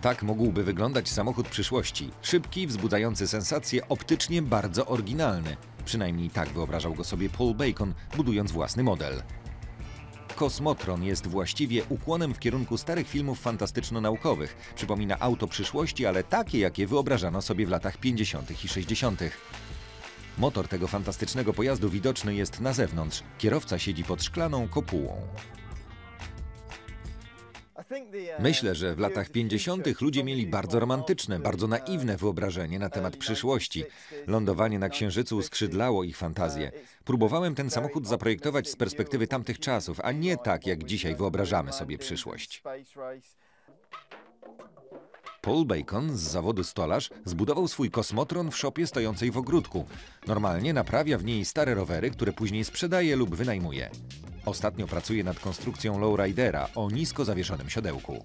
Tak mógłby wyglądać samochód przyszłości. Szybki, wzbudzający sensacje, optycznie bardzo oryginalny. Przynajmniej tak wyobrażał go sobie Paul Bacon, budując własny model. Kosmotron jest właściwie ukłonem w kierunku starych filmów fantastyczno-naukowych. Przypomina auto przyszłości, ale takie, jakie wyobrażano sobie w latach 50. i 60. Motor tego fantastycznego pojazdu widoczny jest na zewnątrz. Kierowca siedzi pod szklaną kopułą. Myślę, że w latach 50. ludzie mieli bardzo romantyczne, bardzo naiwne wyobrażenie na temat przyszłości. Lądowanie na Księżycu skrzydlało ich fantazję. Próbowałem ten samochód zaprojektować z perspektywy tamtych czasów, a nie tak, jak dzisiaj wyobrażamy sobie przyszłość. Paul Bacon z zawodu stolarz zbudował swój kosmotron w szopie stojącej w ogródku. Normalnie naprawia w niej stare rowery, które później sprzedaje lub wynajmuje. Ostatnio pracuje nad konstrukcją lowridera o nisko zawieszonym siodełku.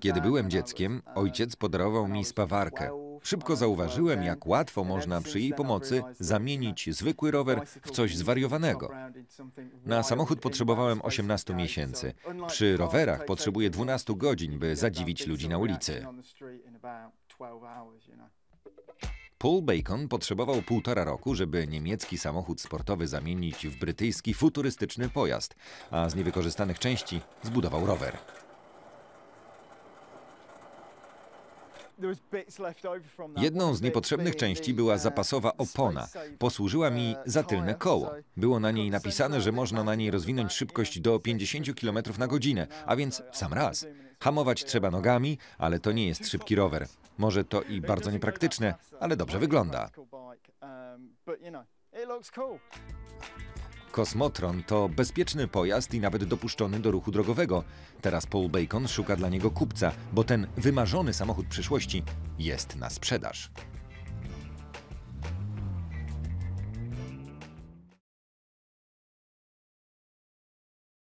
Kiedy byłem dzieckiem, ojciec podarował mi spawarkę. Szybko zauważyłem, jak łatwo można przy jej pomocy zamienić zwykły rower w coś zwariowanego. Na samochód potrzebowałem 18 miesięcy. Przy rowerach potrzebuję 12 godzin, by zadziwić ludzi na ulicy. Paul Bacon potrzebował półtora roku, żeby niemiecki samochód sportowy zamienić w brytyjski futurystyczny pojazd, a z niewykorzystanych części zbudował rower. Jedną z niepotrzebnych części była zapasowa opona. Posłużyła mi za tylne koło. Było na niej napisane, że można na niej rozwinąć szybkość do 50 km na godzinę, a więc w sam raz. Hamować trzeba nogami, ale to nie jest szybki rower. Może to i bardzo niepraktyczne, ale dobrze wygląda. Kosmotron to bezpieczny pojazd i nawet dopuszczony do ruchu drogowego. Teraz Paul Bacon szuka dla niego kupca, bo ten wymarzony samochód przyszłości jest na sprzedaż.